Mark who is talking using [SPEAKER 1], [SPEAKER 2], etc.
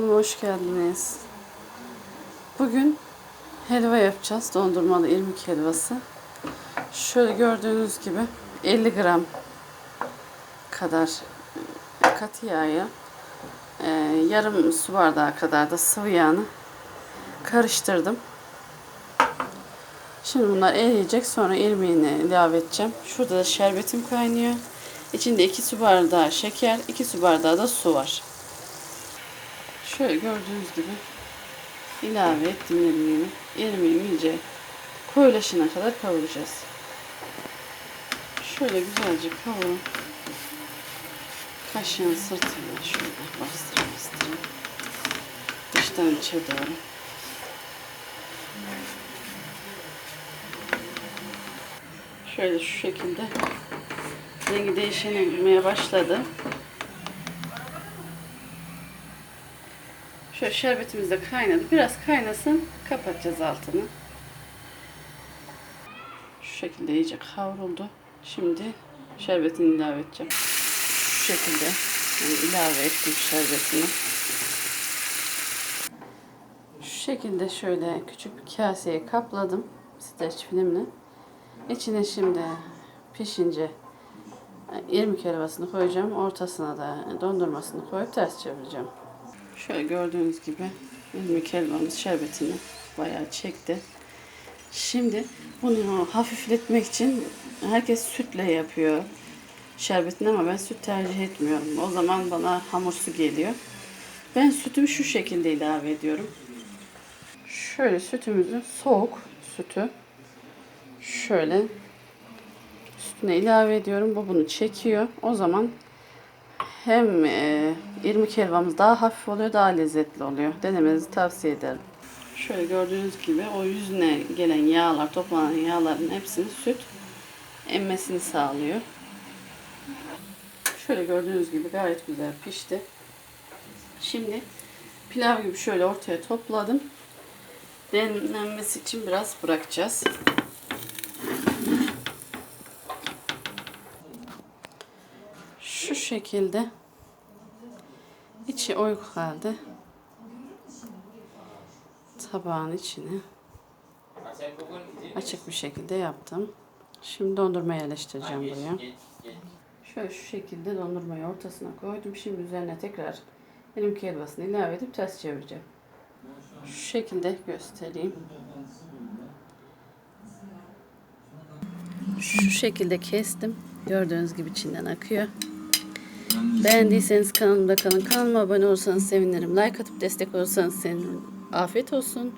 [SPEAKER 1] Hoş geldiniz. Bugün helva yapacağız. Dondurmalı irmik helvası. Şöyle gördüğünüz gibi 50 gram kadar e, katı yağı, e, yarım su bardağı kadar da sıvı yağını karıştırdım. Şimdi bunlar eriyecek. Sonra irmiğini ilave edeceğim. Şurada da şerbetim kaynıyor. İçinde 2 su bardağı şeker, 2 su bardağı da su var. Şöyle gördüğünüz gibi ilave ettim irmiğimi. İrmiğimi iyice koyulaşana kadar kavuracağız. Şöyle güzelce kavurun. Kaşığın sırtına şöyle bastırın bastırın. Dıştan içe doğru. Şöyle şu şekilde rengi değişmeye başladı. Şöyle şerbetimiz de kaynadı. Biraz kaynasın. Kapatacağız altını. Şu şekilde iyice kavruldu. Şimdi şerbetini ilave edeceğim. Şu şekilde yani ilave ettim şerbetini. Şu şekilde şöyle küçük bir kaseye kapladım. Streç filmle. İçine şimdi pişince irmik helvasını koyacağım. Ortasına da dondurmasını koyup ters çevireceğim. Şöyle gördüğünüz gibi irmik helvamız şerbetini bayağı çekti. Şimdi bunu hafifletmek için herkes sütle yapıyor şerbetini ama ben süt tercih etmiyorum. O zaman bana hamursu geliyor. Ben sütümü şu şekilde ilave ediyorum. Şöyle sütümüzü soğuk sütü şöyle üstüne ilave ediyorum. Bu bunu çekiyor. O zaman hem e, irmik helvamız daha hafif oluyor, daha lezzetli oluyor. Denemenizi tavsiye ederim. Şöyle gördüğünüz gibi o yüzüne gelen yağlar, toplanan yağların hepsini süt emmesini sağlıyor. Şöyle gördüğünüz gibi gayet güzel pişti. Şimdi pilav gibi şöyle ortaya topladım. Demlenmesi için biraz bırakacağız. Şu şekilde içi oyuk halde tabağın içine açık bir şekilde yaptım. Şimdi dondurma yerleştireceğim buraya. Şöyle şu şekilde dondurmayı ortasına koydum. Şimdi üzerine tekrar benim helvasını ilave edip ters çevireceğim. Şu şekilde göstereyim. Şu şekilde kestim. Gördüğünüz gibi içinden akıyor. Beğendiyseniz kanalımda kalın. Kanalıma abone olursanız sevinirim. Like atıp destek olursanız sevinirim. Afiyet olsun.